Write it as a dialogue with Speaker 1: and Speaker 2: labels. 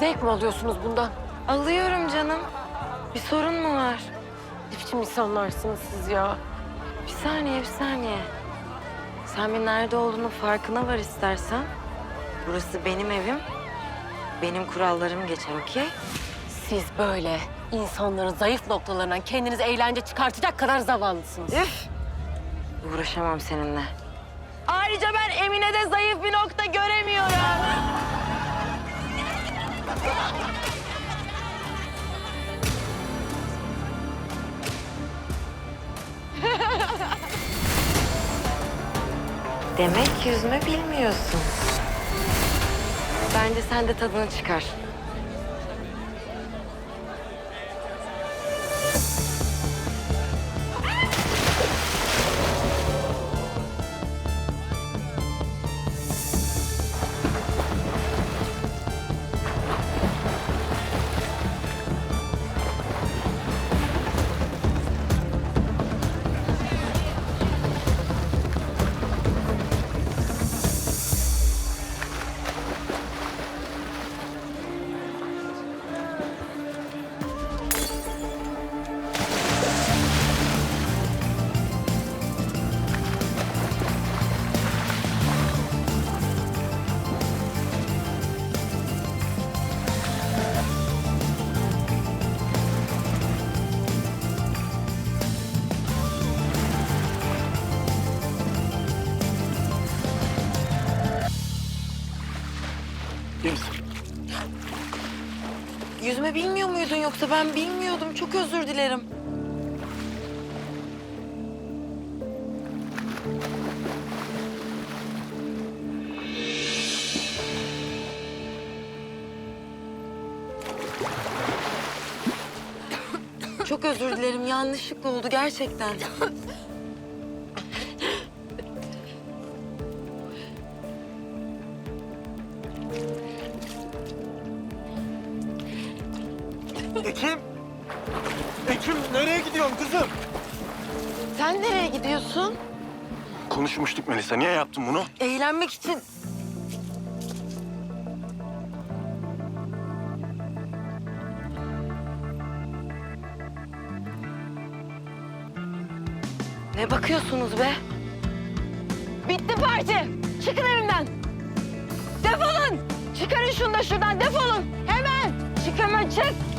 Speaker 1: Zevk mi alıyorsunuz bundan?
Speaker 2: Alıyorum canım. Bir sorun mu var?
Speaker 1: Ne biçim insanlarsınız siz ya?
Speaker 2: Bir saniye, bir saniye. Sen bir nerede olduğunun farkına var istersen. Burası benim evim. Benim kurallarım geçer, okey?
Speaker 1: Siz böyle insanların zayıf noktalarından kendiniz eğlence çıkartacak kadar zavallısınız.
Speaker 2: Üf! Uğraşamam seninle. Ayrıca ben Emine'de zayıf bir nokta Demek yüzme bilmiyorsun. Bence sen de tadını çıkar. Yüzme bilmiyor muydun yoksa ben bilmiyordum. Çok özür dilerim. Çok özür dilerim. Yanlışlıkla oldu gerçekten.
Speaker 3: Ekim! Ekim nereye gidiyorsun kızım?
Speaker 2: Sen nereye gidiyorsun?
Speaker 3: Konuşmuştuk Melisa. Niye yaptın bunu?
Speaker 2: Eğlenmek için. Ne bakıyorsunuz be? Bitti parti. Çıkın evimden. Defolun. Çıkarın şunu da şuradan. Defolun. Hemen. Çık hemen çık.